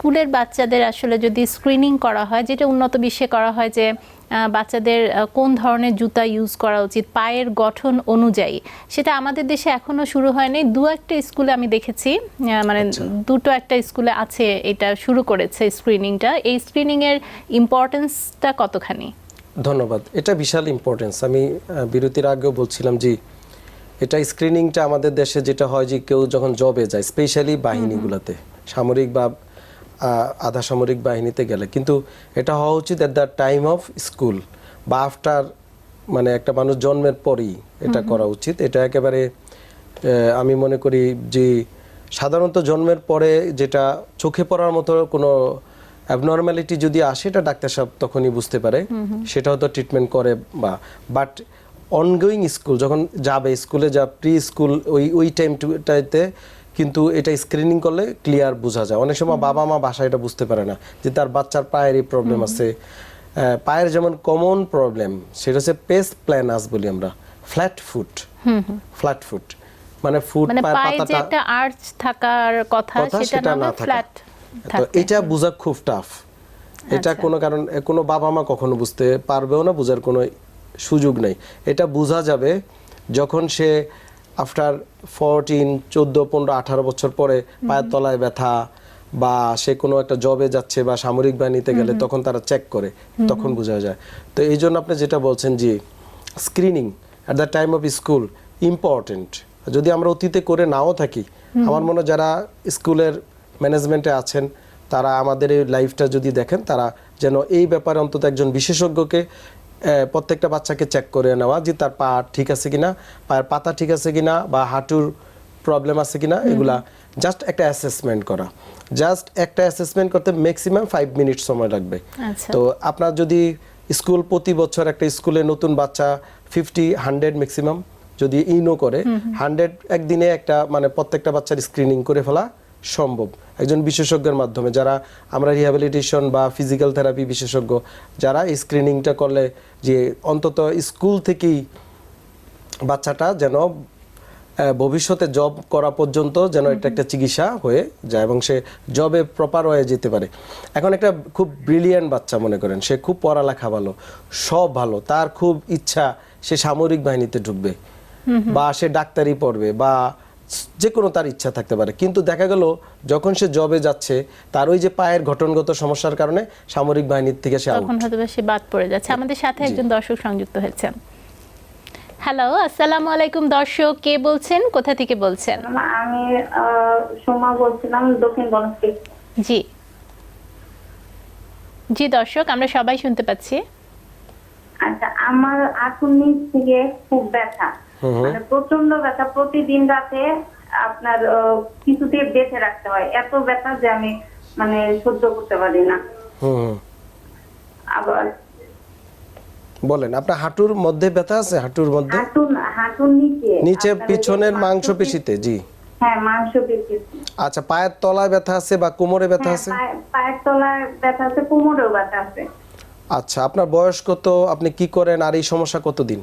স্কুলের বাচ্চাদের আসলে যদি স্ক্রিনিং করা হয় যেটা উন্নত বিশ্বে করা হয় যে বাচ্চাদের কোন ধরনের জুতা ইউজ করা উচিত পায়ের গঠন অনুযায়ী সেটা আমাদের দেশে এখনও শুরু হয়নি। দু একটা স্কুলে আমি দেখেছি মানে দুটো একটা স্কুলে আছে এটা শুরু করেছে স্ক্রিনিংটা এই স্ক্রিনিংয়ের ইম্পর্টেন্সটা কতখানি? ধন্যবাদ। এটা বিশাল ইম্পর্টেন্স আমি বিরতির আগেও বলছিলাম যে এটা স্ক্রিনিংটা আমাদের দেশে যেটা হয় যে কেউ যখন জবে যায় স্পেশালি বাহিনীগুলোতে সামরিক বা আধা সামরিক বাহিনীতে গেলে। কিন্তু এটা হওয়া উচিত at the time of school বা আফটার মানে একটা মানুষ জন্মের পরই এটা করা উচিত। এটা একেবারে আমি মনে করি যে সাধারণত জন্মের পরে যেটা চোখে পড়ার মতো কোনো অ্যাবনর্মালিটি যদি আসে এটা ডাক্তার সাহেব তখনই বুঝতে পারে। সেটা হয়তো ট্রিটমেন্ট করে বা বাট অনগোয়িং স্কুল যখন যাবে স্কুলে যা প্রি স্কুল ওই ওই টাইম টাইমটাতে কিন্তু এটা স্ক্রিনিং করলে ক্লিয়ার বোঝা যায়। অনেক সময় বাবা মা বাসায় এটা বুঝতে পারে না যে তার বাচ্চার পায়ের এই প্রবলেম আছে। পায়ের যেমন কমন প্রবলেম সেটা হচ্ছে পেস্ট প্ল্যানাস বলি আমরা। ফ্ল্যাট ফুট ফ্ল্যাট ফুট মানে ফুট মানে পায়ের পাতাটা একটা আর্চ থাকার কথা সেটা না। ফ্ল্যাট তো এটা বোঝা খুব টাফ এটা আচ্ছা। কোনো কারণ কোনো বাবা মা কখনো বুঝতে পারবেও না বোঝার কোনো সুযোগ নেই। এটা বোঝা যাবে যখন সে আফটার ফোরটিন চোদ্দ পনেরো আঠারো বছর পরে পায়ের তলায় ব্যথা বা সে কোনো একটা জবে যাচ্ছে বা সামরিক বাহিনীতে গেলে তখন তারা চেক করে তখন বোঝা যায়। তো এই জন্য আপনি যেটা বলছেন যে screening at the time of school important যদি আমরা অতীতে করে নাও থাকি আমার মনে যারা স্কুলের ম্যানেজমেন্টে আছেন তারা আমাদের এই লাইফটা যদি দেখেন তারা যেন এই ব্যাপারে অন্তত একজন বিশেষজ্ঞকে প্রত্যেকটা বাচ্চাকে চেক করে নেওয়া যে তার পা ঠিক আছে কিনা পায়ের পাতা ঠিক আছে কিনা বা হাঁটুর প্রবলেম আছে কিনা এগুলা জাস্ট একটা অ্যাসেসমেন্ট করা। জাস্ট একটা অ্যাসেসমেন্ট করতে ম্যাক্সিমাম ফাইভ মিনিট সময় লাগবে। আচ্ছা। তো আপনার যদি স্কুল প্রতি বছর একটা স্কুলে নতুন বাচ্চা ফিফটি হান্ড্রেড ম্যাক্সিমাম যদি ইনো করে হান্ড্রেড একদিনে একটা মানে প্রত্যেকটা বাচ্চার স্ক্রিনিং করে ফেলা সম্ভব। একজন বিশেষজ্ঞের মাধ্যমে যারা আমরা রিহ্যাবিলিটেশন বা ফিজিক্যাল থেরাপি বিশেষজ্ঞ যারা স্ক্রিনিংটা করলে যে অন্তত স্কুল থেকেই বাচ্চাটা যেন ভবিষ্যতে জব করা পর্যন্ত যেন এটা একটা চিকিৎসা হয়ে যায় এবং সে জবে প্রপার হয়ে যেতে পারে। এখন একটা খুব ব্রিলিয়ান্ট বাচ্চা মনে করেন সে খুব পড়ালেখা ভালো সব ভালো তার খুব ইচ্ছা সে সামরিক বাহিনীতে ঢুকবে। বা সে ডাক্তারি পড়বে বা যে কোনো তার ইচ্ছা থাকতে পারে। কিন্তু দেখা গেল যখন সে জবে যাচ্ছে তার ওই যে পায়ের ঘটনগত সমস্যার কারণে সামরিক বাহিনীর থেকে সে তখন হয়তো সে বাদ পড়ে যাচ্ছে। আমাদের সাথে একজন দর্শক সংযুক্ত হয়েছেন। হ্যালো আসসালামু আলাইকুম দর্শক। কে বলছেন? কোথা থেকে বলছেন? আমি আহ, সোমা বলছিলাম দক্ষিণ বনশ্রী। জি। জি দর্শক আমরা সবাই শুনতে পাচ্ছি। আচ্ছা আমার আঁটুর নিচ থেকে খুব ব্যথা। মানে প্রচণ্ড ব্যথা। প্রতিদিন রাতে আপনার কিছুতে বেঁধে রাখতে হয়। এত ব্যথা যে আমি মানে সহ্য করতে পারি না। আবার বলেন আপনার হাঁটুর মধ্যে ব্যথা আছে? হাঁটুর মধ্যে? হাঁটুর নিচে। পিছনের মাংসপেশিতে জি। হ্যাঁ মাংস পেশি আচ্ছা পায়ের তলায় ব্যথা আছে বা কোমরে ব্যথা হ্যাঁ আছে? পায়ের তলায় ব্যথা আছে কোমরেও ব্যথা আছে। আচ্ছা আপনার বয়স কত? আপনি কি করেন? আর এই সমস্যা কতদিন?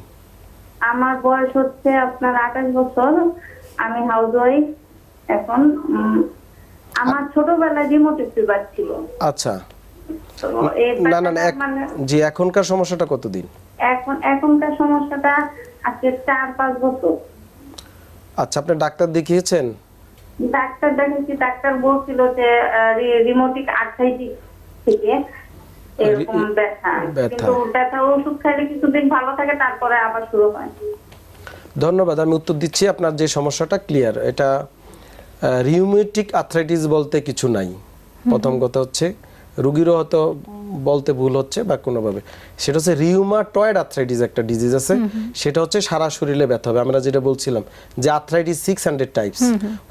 আমার বয়স হচ্ছে আপনার আঠাশ বছর। আমি হাউস ওয়াইফ এখন আমার ছোটবেলায় রিমোটিভ ফিভার ছিল। আচ্ছা। না না মানে জি এখনকার সমস্যাটা কতদিন? এখন এখনকার সমস্যাটা আজকে চার পাঁচ বছর। আচ্ছা আপনি ডাক্তার দেখিয়েছেন? ডাক্তার দেখিয়েছি ডাক্তার বলছিল যে রিমোটিক আর্থাইটিস থেকে। এরকম ব্যথা। কিন্তু ব্যথা ওষুধ খাইলে কিছুদিন ভালো থাকে তারপরে আবার শুরু হয়। ধন্যবাদ আমি উত্তর দিচ্ছি আপনার যে সমস্যাটা ক্লিয়ার। এটা রিউমেটিক আর্থ্রাইটিস বলতে কিছু নাই। প্রথম কথা হচ্ছে রুগীরও হয়তো বলতে ভুল হচ্ছে বা কোনোভাবে। সেটা হচ্ছে রিউমাটয়েড আর্থ্রাইটিস একটা ডিজিজ আছে। সেটা হচ্ছে সারা শরীরে ব্যথা হবে। আমরা যেটা বলছিলাম যে arthritis six hundred types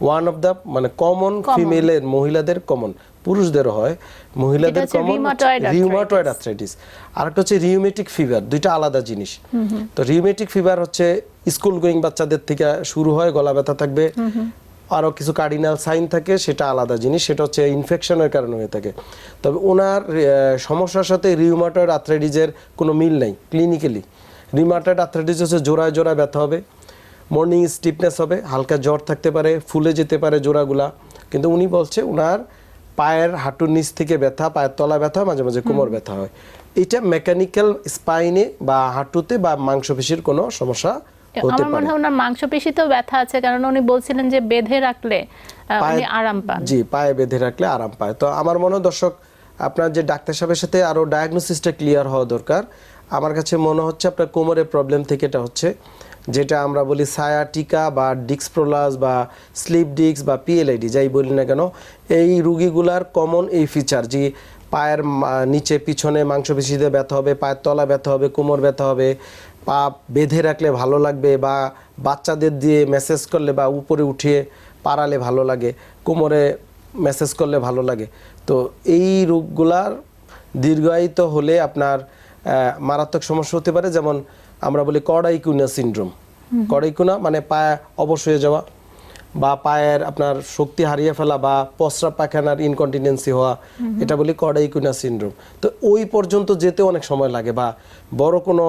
one of the মানে কমন ফিমেলের মহিলাদের কমন পুরুষদেরও হয় মহিলাদের কমন রিউমাটয়েড আর্থ্রাইটিস আরেকটা হচ্ছে রিউমেটিক ফিভার দুইটা আলাদা জিনিস। তো রিউমেটিক ফিভার হচ্ছে স্কুল গোয়িং বাচ্চাদের থেকে শুরু হয় গলা ব্যথা থাকবে আরও কিছু কার্ডিনাল সাইন থাকে সেটা আলাদা জিনিস সেটা হচ্ছে ইনফেকশনের কারণে হয়ে থাকে। তবে ওনার সমস্যার সাথে রিউমাটয়েড আর্থ্রাইটিসের কোনো মিল নেই ক্লিনিক্যালি রিউমাটয়েড আর্থ্রাইটিস হচ্ছে জোড়ায় জোড়ায় ব্যথা হবে মর্নিং স্টিফনেস হবে হালকা জ্বর থাকতে পারে ফুলে যেতে পারে জোড়াগুলা। কিন্তু উনি বলছে ওনার পায়ের হাঁটুর নিচ থেকে ব্যথা পায়ের তলা ব্যথা হয়, মাঝে মাঝে কোমর ব্যথা হয়। এটা মেকানিক্যাল স্পাইনে বা হাঁটুতে বা মাংসপেশির কোনো সমস্যা হতে আমার মনে হয় ওনার মাংসপেশিতেও ব্যথা আছে কারণ উনি বলছিলেন যে বেঁধে রাখলে উনি পায়ে- আরাম পান। জি পায়ে বেঁধে রাখলে আরাম পায়। তো আমার মনে হয় দর্শক আপনার যে ডাক্তার সাহেবের সাথে আরও ডায়াগনোসিসটা ক্লিয়ার হওয়া দরকার। আমার কাছে মনে হচ্ছে আপনার কোমরের প্রবলেম থেকে এটা হচ্ছে। যেটা আমরা বলি সায়াটিকা বা ডিক্স প্রোলাস বা স্লিপ ডিক্স বা পিএলআইডি যাই বলি না কেন, এই রুগীগুলার কমন এই ফিচার যে পায়ের নিচে পিছনে মাংসপেশিতে ব্যথা হবে, পায়ের তলা ব্যথা হবে, কোমর ব্যথা হবে, পা বেঁধে রাখলে ভালো লাগবে বা বাচ্চাদের দিয়ে মেসেজ করলে বা উপরে উঠিয়ে পারালে ভালো লাগে, কোমরে মেসেজ করলে ভালো লাগে। তো এই রোগগুলার দীর্ঘায়িত হলে আপনার মারাত্মক সমস্যা হতে পারে, যেমন আমরা বলি কড়াইকুনা সিনড্রোম। কড়াইকুনা মানে পায়ে অবশ হয়ে যাওয়া বা পায়ের আপনার শক্তি হারিয়ে ফেলা বা প্রস্রাব পায়খানার ইনকন্টিনেন্সি হওয়া, এটা বলি কড়াইকুনা সিনড্রোম। তো ওই পর্যন্ত যেতে অনেক সময় লাগে বা বড় কোনো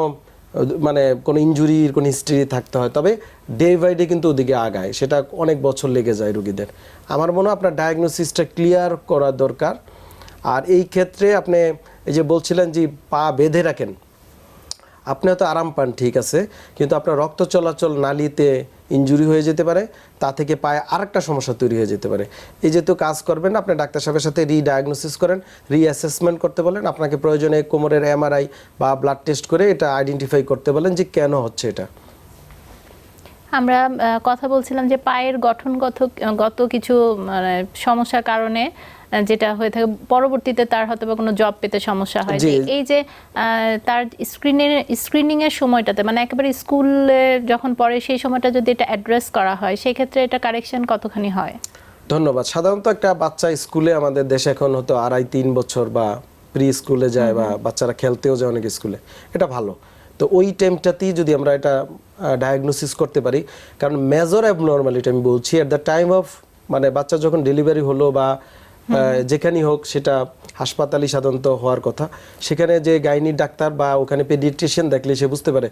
মানে কোনো ইনজুরির কোনো হিস্ট্রি থাকতে হয়। তবে ডে বাই ডে কিন্তু ওদিকে আগায়। সেটা অনেক বছর লেগে যায় রুগীদের। আমার মনে হয় আপনার ডায়াগনোসিসটা ক্লিয়ার করা দরকার। আর এই ক্ষেত্রে আপনি এই যে বলছিলেন যে পা বেঁধে রাখেন আপনি হয়তো আরাম পান, ঠিক আছে। কিন্তু আপনার রক্ত চলাচল নালিতে ইনজুরি হয়ে যেতে পারে, তা থেকে পায়ে আরেকটা সমস্যা তৈরি হয়ে যেতে পারে। এই যেহেতু কাজ করবেন, আপনি ডাক্তার সাহেবের সাথে রিডায়াগনোসিস করেন রিঅ্যাসেসমেন্ট করতে বলেন, আপনাকে প্রয়োজনে কোমরের এমআরআই বা ব্লাড টেস্ট করে এটা আইডেন্টিফাই করতে বলেন যে কেন হচ্ছে এটা। আমরা কথা বলছিলাম যে পায়ের গঠনগত, গত কিছু মানে সমস্যার কারণে যেটা হয়ে থাকে পরবর্তীতে তার হয়তো বা কোনো জব পেতে সমস্যা হয়। এই যে তার স্ক্রিনের স্ক্রিনিং এর সময়টাতে মানে একেবারে স্কুলে যখন পড়ে সেই সময়টা যদি এটা অ্যাড্রেস করা হয় সেই ক্ষেত্রে এটা কারেকশন কতখানি হয়? ধন্যবাদ। সাধারণত একটা বাচ্চা স্কুলে আমাদের দেশে এখন হয়তো আড়াই তিন বছর বা প্রি স্কুলে যায় বা বাচ্চারা খেলতেও যায় অনেক স্কুলে এটা ভালো। তো ওই টাইমটাতেই যদি আমরা এটা ডায়াগনোসিস করতে পারি কারণ মেজর অ্যাবনর্মালিটি আমি বলছি অ্যাট দ্য টাইম অফ মানে বাচ্চা যখন ডেলিভারি হলো বা যেখানেই হোক সেটা হাসপাতালই সাধারণত হওয়ার কথা। সেখানে যে গাইনির ডাক্তার বা ওখানে পেডিট্রিশিয়ান দেখলে সে বুঝতে পারে,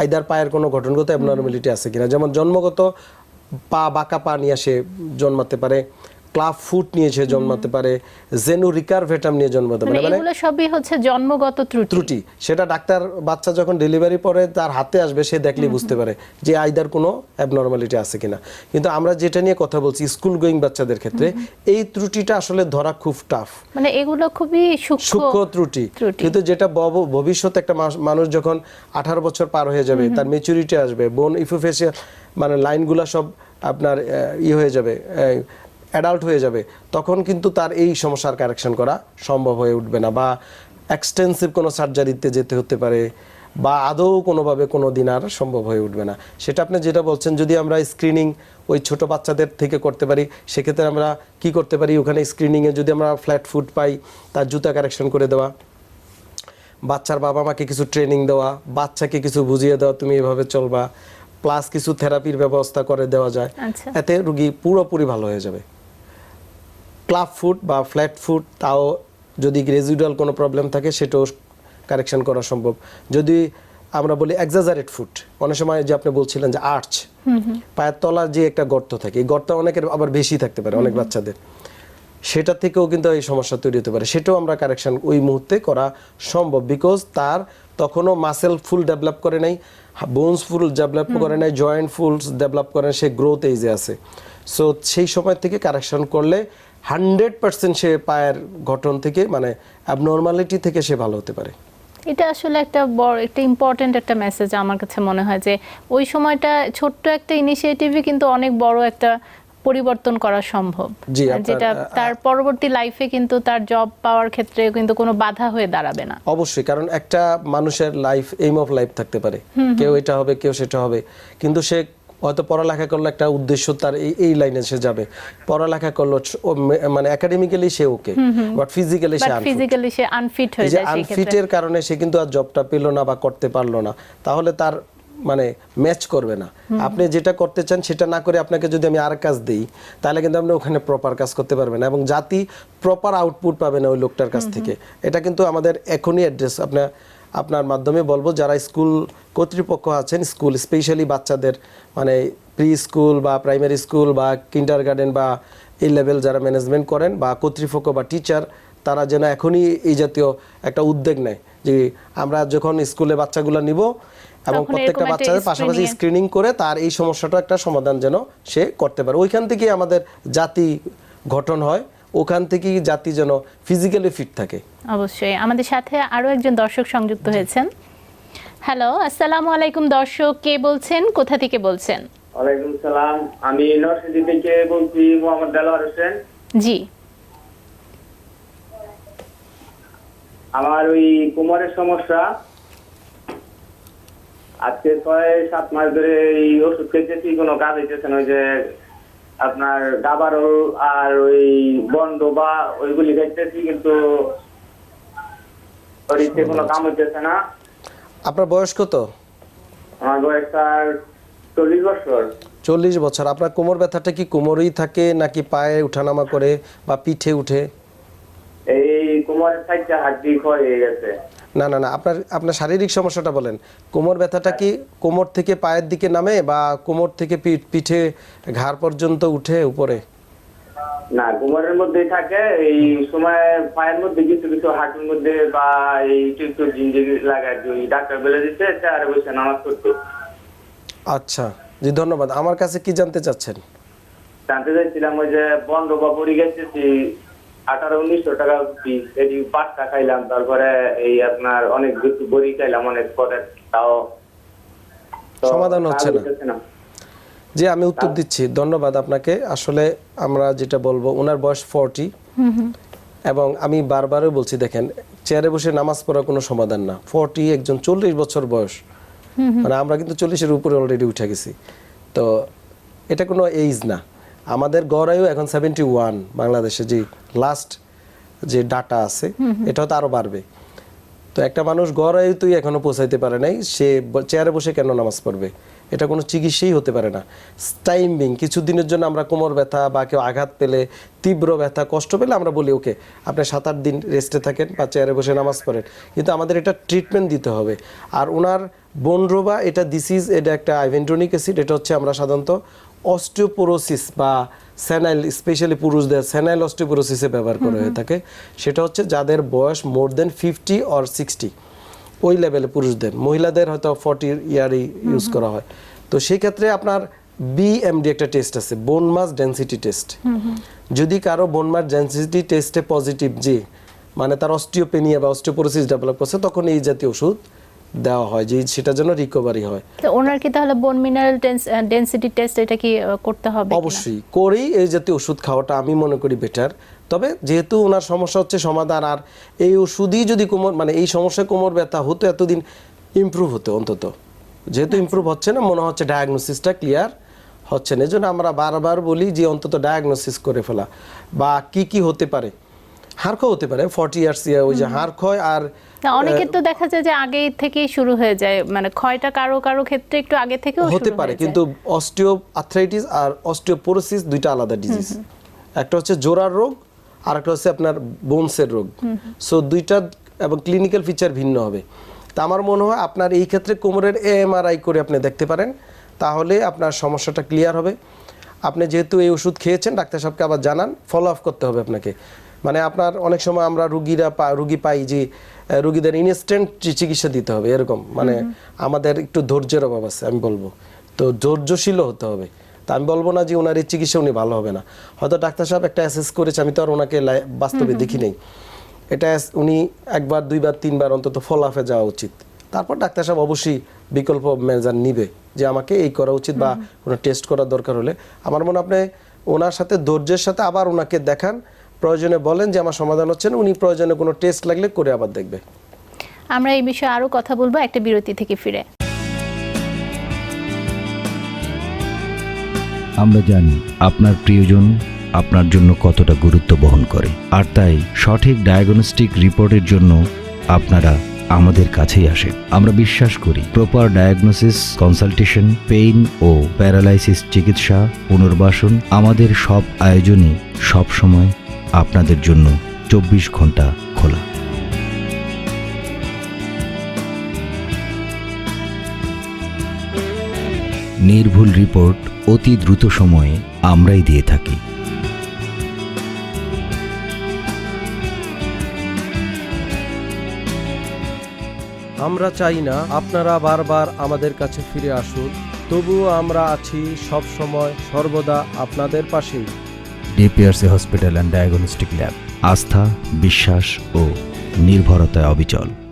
আইদার পায়ের কোনো ঘটনগত অ্যাবনর্মালিটি আছে কিনা। যেমন জন্মগত পা, বাঁকা পা নিয়ে সে জন্মাতে পারে। ক্লাব ফুট নিয়ে সে জন্মাতে পারে জেনু রিকারভেটাম নিয়ে জন্মাতে মানে পারে মানে এগুলো সবই হচ্ছে জন্মগত ত্রুটি। ত্রুটি। সেটা ডাক্তার বাচ্চা যখন ডেলিভারি পরে তার হাতে আসবে সে দেখলেই বুঝতে পারে যে আইদার কোনো অ্যাবনর্মালিটি আছে কিনা। কিন্তু আমরা যেটা নিয়ে কথা বলছি স্কুল গোয়িং বাচ্চাদের ক্ষেত্রে এই ত্রুটিটা আসলে ধরা খুব টাফ মানে এগুলো খুবই সূক্ষ্ম ত্রুটি। কিন্তু যেটা ভবিষ্যতে একটা মানুষ যখন আঠারো বছর পার হয়ে যাবে তার মেচুরিটি আসবে বোন ইফোফেসিয়াল মানে লাইনগুলো সব আপনার ই হয়ে যাবে অ্যাডাল্ট হয়ে যাবে তখন কিন্তু তার এই সমস্যার কারেকশন করা সম্ভব হয়ে উঠবে না বা এক্সটেন্সিভ কোনো সার্জারিতে যেতে হতে পারে বা আদৌ কোনোভাবে কোনো দিন আর সম্ভব হয়ে উঠবে না। সেটা আপনি যেটা বলছেন যদি আমরা স্ক্রিনিং ওই ছোট বাচ্চাদের থেকে করতে পারি সেক্ষেত্রে আমরা কি করতে পারি? ওখানে স্ক্রিনিংয়ে যদি আমরা ফ্ল্যাট ফুড পাই তার জুতা কারেকশন করে দেওয়া বাচ্চার বাবা মাকে কিছু ট্রেনিং দেওয়া বাচ্চাকে কিছু বুঝিয়ে দেওয়া তুমি এভাবে চলবা প্লাস কিছু থেরাপির ব্যবস্থা করে দেওয়া যায় আচ্ছা। এতে রুগী পুরোপুরি ভালো হয়ে যাবে। ক্লাব ফুট বা ফ্ল্যাট ফুট তাও যদি রেজিডুয়াল কোনো প্রবলেম থাকে সেটাও কারেকশন করা সম্ভব। যদি আমরা বলি এক্সাজারেট ফুট অনেক সময় যে আপনি বলছিলেন যে আর্চ পায়ের তলার যে একটা গর্ত থাকে এই গর্ত অনেকের আবার বেশি থাকতে পারে অনেক বাচ্চাদের। সেটা থেকেও কিন্তু এই সমস্যা তৈরি হতে পারে। সেটাও আমরা কারেকশন ওই মুহূর্তে করা সম্ভব বিকজ তার তখনও মাসেল ফুল ডেভেলপ করে নাই বোনস ফুল ডেভেলপ করে নাই জয়েন্ট ফুল ডেভেলপ করে সে গ্রোথ এই যে আছে। সো সেই সময় থেকে কারেকশন করলে হান্ড্রেড পার্সেন্ট সে পায়ের গঠন থেকে মানে অ্যাবনর্মালিটি থেকে সে ভালো হতে পারে। এটা আসলে একটা বড় একটা ইম্পর্টেন্ট একটা মেসেজ আমার কাছে মনে হয় যে ওই সময়টা ছোট্ট একটা ইনিশিয়েটিভই কিন্তু অনেক বড় একটা পরিবর্তন করা সম্ভব। যেটা তার পরবর্তী লাইফে কিন্তু তার জব পাওয়ার ক্ষেত্রে কিন্তু কোনো বাধা হয়ে দাঁড়াবে না। অবশ্যই কারণ একটা মানুষের লাইফ এইম অফ লাইফ থাকতে পারে। কেউ এটা হবে কেউ সেটা হবে। কিন্তু সে হয়তো পড়ালেখা করলে একটা উদ্দেশ্য তার এই এই লাইনে সে যাবে। পড়ালেখা করল মানে একাডেমিক্যালি সে ওকে বাট ফিজিক্যালি সে ফিজিক্যালি সে আনফিট হয়ে যায় আনফিটের কারণে সে কিন্তু আর জবটা পেল না বা করতে পারল না। তাহলে তার মানে ম্যাচ করবে না। আপনি যেটা করতে চান সেটা না করে আপনাকে যদি আমি আর কাজ দিই তাহলে কিন্তু আপনি ওখানে প্রপার কাজ করতে পারবেন এবং জাতি প্রপার আউটপুট পাবে না ওই লোকটার কাছ থেকে। এটা কিন্তু আমাদের এখনই অ্যাড্রেস আপনার আপনার মাধ্যমে বলব যারা স্কুল কর্তৃপক্ষ আছেন স্কুল স্পেশালি বাচ্চাদের মানে প্রি স্কুল বা প্রাইমারি স্কুল বা কিন্ডার গার্ডেন বা এই লেভেল যারা ম্যানেজমেন্ট করেন বা কর্তৃপক্ষ বা টিচার তারা যেন এখনই এই জাতীয় একটা উদ্যোগ নেয় যে আমরা যখন স্কুলে বাচ্চাগুলো নিব এবং প্রত্যেকটা বাচ্চাদের পাশাপাশি স্ক্রিনিং করে তার এই সমস্যাটা একটা সমাধান যেন সে করতে পারে। ওইখান থেকেই আমাদের জাতি গঠন হয়। ওখান থেকে জাতি যেন ফিজিক্যালি ফিট থাকে। অবশ্যই। আমাদের সাথে আরও একজন দর্শক সংযুক্ত হয়েছেন। হ্যালো আসসালামু আলাইকুম দর্শক কে বলছেন? কোথা থেকে বলছেন? ওয়ালাইকুম সালাম। আমি নরসিংদী থেকে বলছি মোহাম্মদ দেলোয়ার হোসেন। জি। আমার ওই কোমরের সমস্যা। আজকে ছয় সাত মাস ধরে এই ওষুধ খেতেছি কোনো কাজ হইতেছে না ওই যে আপনার গাবারল আর ওই বন্ধ বা ওইগুলি খাইতেছি কিন্তু শরীরে কোনো কাম হইতেছে না। আপনার বয়স কত? আমার বয়স আর চল্লিশ বছর। চল্লিশ বছর। আপনার কোমর ব্যথাটা কি কোমরেই থাকে নাকি পায়ে উঠানামা করে বা পিঠে উঠে? এই কোমরের সাইডটা হাড্ডি ক্ষয় হয়ে গেছে। না না না আপনার আপনার শারীরিক সমস্যাটা বলেন। কোমর ব্যথাটা কি কোমর থেকে পায়ের দিকে নামে বা কোমর থেকে পিঠ- ঘাড় পর্যন্ত উঠে উপরে? না কোমরের মধ্যেই থাকে এই সময় পায়ের মধ্যে কিছু কিছু হাঁটুর মধ্যে বা এই একটু জিঞ্জির লাগায় ওই ডাক্তার বলে দিচ্ছে চেয়ারে বসে নামাজ পড়তে। আচ্ছা জি ধন্যবাদ। আমার কাছে কি জানতে চাচ্ছেন? জানতে চাইছিলাম ওই যে বন্ধ বা পরি গেছি আঠারো উনিশশো টাকা পিস এটি পাঁচটা খাইলাম তারপরে এই আপনার অনেক কিছু বড়ি খাইলাম অনেক পরে তাও সমাধান হচ্ছে না। কাজ না। জি আমি উত্তর দিচ্ছি। ধন্যবাদ আপনাকে। আসলে আমরা যেটা বলব ওনার বয়স ফর্টি এবং আমি বারবারও বলছি দেখেন চেয়ারে বসে নামাজ পড়ার কোনো সমাধান না। ফর্টি একজন চল্লিশ বছর বয়স। মানে আমরা কিন্তু চল্লিশের উপরে অলরেডি উঠে গেছি। তো এটা কোনো এইজ না। আমাদের গড় আয়ু এখন সেভেন্টি ওয়ান বাংলাদেশে যে লাস্ট যে ডাটা আছে এটা হয়তো আরও বাড়বে। তো একটা মানুষ গড় আয়ুতেই এখনও পৌঁছাইতে পারে নাই সে চেয়ারে বসে কেন নামাজ পড়বে? এটা কোনো চিকিৎসাই হতে পারে না। টাইমিং কিছুদিনের জন্য আমরা কোমর ব্যথা বা কেউ আঘাত পেলে তীব্র ব্যথা কষ্ট পেলে আমরা বলি ওকে আপনি সাত আট দিন রেস্টে থাকেন বা চেয়ারে বসে নামাজ পড়েন। কিন্তু আমাদের এটা ট্রিটমেন্ট দিতে হবে। আর ওনার বনরোবা এটা ডিসিজ এটা একটা আইভেন্ট্রনিক অ্যাসিড এটা হচ্ছে আমরা সাধারণত অস্টিওপোরোসিস বা স্যানাইল স্পেশালি পুরুষদের স্যানাইল অস্টিওপোরোসিসে ব্যবহার করা হয়ে থাকে। সেটা হচ্ছে যাদের বয়স more than fifty or sixty ওই লেভেলে পুরুষদের। মহিলাদের হয়তো ফর্টি ইয়ারই ইউজ করা হয়। তো সেই ক্ষেত্রে আপনার বিএমডি একটা টেস্ট আছে বোন মাস ডেন্সিটি টেস্ট যদি কারও বোন মাস ডেন্সিটি টেস্টে পজিটিভ যে মানে তার অস্টিওপেনিয়া বা অস্টিওপোরোসিস ডেভেলপ করছে তখন এই জাতীয় ওষুধ দেওয়া হয় যে সেটা যেন রিকভারি হয়। তো ওনার কি তাহলে বোন মিনারেল ডেন্সিটি টেস্ট এটা কি করতে হবে অবশ্যই। করেই এই জাতীয় ওষুধ খাওয়াটা আমি মনে করি বেটার তবে যেহেতু ওনার সমস্যা হচ্ছে সমাধান আর এই ওষুধই যদি কোমর মানে এই সমস্যায় কোমর ব্যথা হতো এতদিন ইমপ্রুভ হতো অন্তত। যেহেতু ইমপ্রুভ হচ্ছে না মনে হচ্ছে ডায়াগনোসিসটা ক্লিয়ার হচ্ছে না। এজন্য আমরা বারবার বলি যে অন্তত ডায়াগনোসিস করে ফেলা। বা কি কি হতে পারে? হাড় ক্ষয় হতে পারে ফর্টি ইয়ার্স ওই যে হাড় ক্ষয় আর তা অনেকের তো দেখা যায় যে আগে থেকেই শুরু হয়ে যায় মানে ক্ষয়টা কারও কারও ক্ষেত্রে একটু আগে থেকেও হতে পারে কিন্তু অস্টিও আর্থ্রাইটিস আর অস্টিওপোরোসিস দুইটা আলাদা ডিজিজ একটা হচ্ছে জোড়ার রোগ আর একটা হচ্ছে আপনার বোনসের রোগ। সো দুইটা এবং ক্লিনিক্যাল ফিচার ভিন্ন হবে। তা আমার মনে হয় আপনার এই ক্ষেত্রে কোমরের এএমআরআই করে আপনি দেখতে পারেন তাহলে আপনার সমস্যাটা ক্লিয়ার হবে। আপনি যেহেতু এই ওষুধ খেয়েছেন ডাক্তার সাহেবকে আবার জানান ফলো আপ করতে হবে আপনাকে। মানে আপনার অনেক সময় আমরা রুগীরা পা রুগী পাই যে রুগীদের ইনস্ট্যান্ট চিকিৎসা দিতে হবে এরকম। মানে আমাদের একটু ধৈর্যের অভাব আছে আমি বলব। তো ধৈর্যশীল হতে হবে। তা আমি বলব না যে ওনার এই চিকিৎসা উনি ভালো হবে না। হয়তো ডাক্তার সাহেব একটা অ্যাসেস করেছে আমি তো আর ওনাকে বাস্তবে দেখি নেই। এটা উনি একবার দুইবার তিনবার অন্তত ফলো আপে যাওয়া উচিত। তারপর ডাক্তার সাহেব অবশ্যই বিকল্প মেজার নিবে যে আমাকে এই করা উচিত বা কোনো টেস্ট করার দরকার হলে। আমার মনে আপনি ওনার সাথে ধৈর্যের সাথে আবার ওনাকে দেখান প্রয়োজনে বলেন যে আমার সমাধান হচ্ছে না উনি প্রয়োজনে কোনো টেস্ট লাগলে করে আবার দেখবে। আমরা এই বিষয়ে আরও কথা বলব একটা বিরতি থেকে ফিরে। আমরা জানি আপনার প্রিয়জন আপনার জন্য কতটা গুরুত্ব বহন করে আর তাই সঠিক ডায়াগনস্টিক রিপোর্টের জন্য আপনারা আমাদের কাছেই আসেন। আমরা বিশ্বাস করি প্রপার ডায়াগনোসিস কনসালটেশন পেইন ও প্যারালাইসিস চিকিৎসা পুনর্বাসন আমাদের সব আয়োজনই সব সময় আপনাদের জন্য চব্বিশ ঘণ্টা খোলা। নির্ভুল রিপোর্ট অতি দ্রুত সময়ে আমরাই দিয়ে থাকি। আমরা চাই না আপনারা বারবার আমাদের কাছে ফিরে আসুন, তবুও আমরা আছি সব সময় সর্বদা আপনাদের পাশেই। DPRC hospital and diagnostic lab. আস্থা বিশ্বাস ও নির্ভরতায় অবিচল।